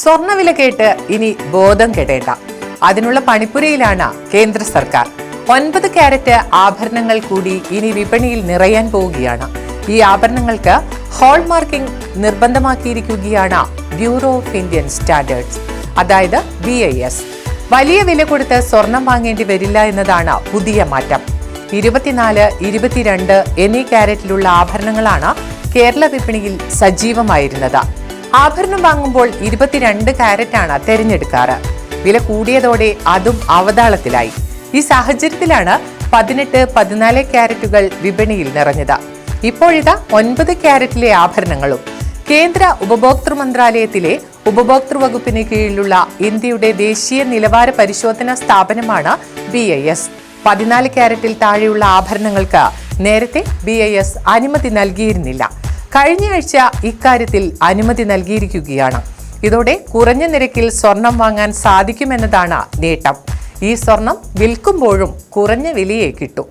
സ്വർണവില കേട്ട് ഇനി ബോധം കെടേണ്ട. അതിനുള്ള പണിപ്പുരയിലാണ് കേന്ദ്ര സർക്കാർ. ഒൻപത് ക്യാരറ്റ് ആഭരണങ്ങൾ കൂടി ഇനി വിപണിയിൽ നിറയാൻ പോവുകയാണ്. ഈ ആഭരണങ്ങൾക്ക് ഹോൾമാർക്കിംഗ് നിർബന്ധമാക്കിയിരിക്കുകയാണ് ബ്യൂറോ ഓഫ് ഇന്ത്യൻ സ്റ്റാൻഡേർഡ്സ് അതായത് ബി ഐ എസ് വലിയ വില കൊടുത്ത് സ്വർണം വാങ്ങേണ്ടി വരില്ല എന്നതാണ് പുതിയ മാറ്റം. ഇരുപത്തിനാല് ഇരുപത്തിരണ്ട് എന്നീ ക്യാരറ്റിലുള്ള ആഭരണങ്ങളാണ് കേരള വിപണിയിൽ സജീവമായിരുന്നത്. ആഭരണം വാങ്ങുമ്പോൾ ഇരുപത്തിരണ്ട് കാരറ്റാണ് തെരഞ്ഞെടുക്കാറ്. വില കൂടിയതോടെ അതും അവതാളത്തിലായി. ഈ സാഹചര്യത്തിലാണ് പതിനെട്ട് പതിനാല് ക്യാരറ്റുകൾ വിപണിയിൽ നിറഞ്ഞത്. ഇപ്പോഴിതാ ഒൻപത് ക്യാരറ്റിലെ ആഭരണങ്ങളും. കേന്ദ്ര ഉപഭോക്തൃ മന്ത്രാലയത്തിലെ ഉപഭോക്തൃ വകുപ്പിന് കീഴിലുള്ള ഇന്ത്യയുടെ ദേശീയ നിലവാര പരിശോധനാ സ്ഥാപനമാണ് ബി ഐ എസ്. പതിനാല് ക്യാരറ്റിൽ താഴെയുള്ള ആഭരണങ്ങൾക്ക് നേരത്തെ ബി ഐ എസ് അനുമതി നൽകിയിരുന്നില്ല. കഴിഞ്ഞയാഴ്ച ഇക്കാര്യത്തിൽ അനുമതി നൽകിയിരിക്കുകയാണ്. ഇതോടെ കുറഞ്ഞ നിരക്കിൽ സ്വർണം വാങ്ങാൻ സാധിക്കുമെന്നതാണ് നേട്ടം. ഈ സ്വർണം വിൽക്കുമ്പോഴും കുറഞ്ഞ വിലയേ കിട്ടൂ.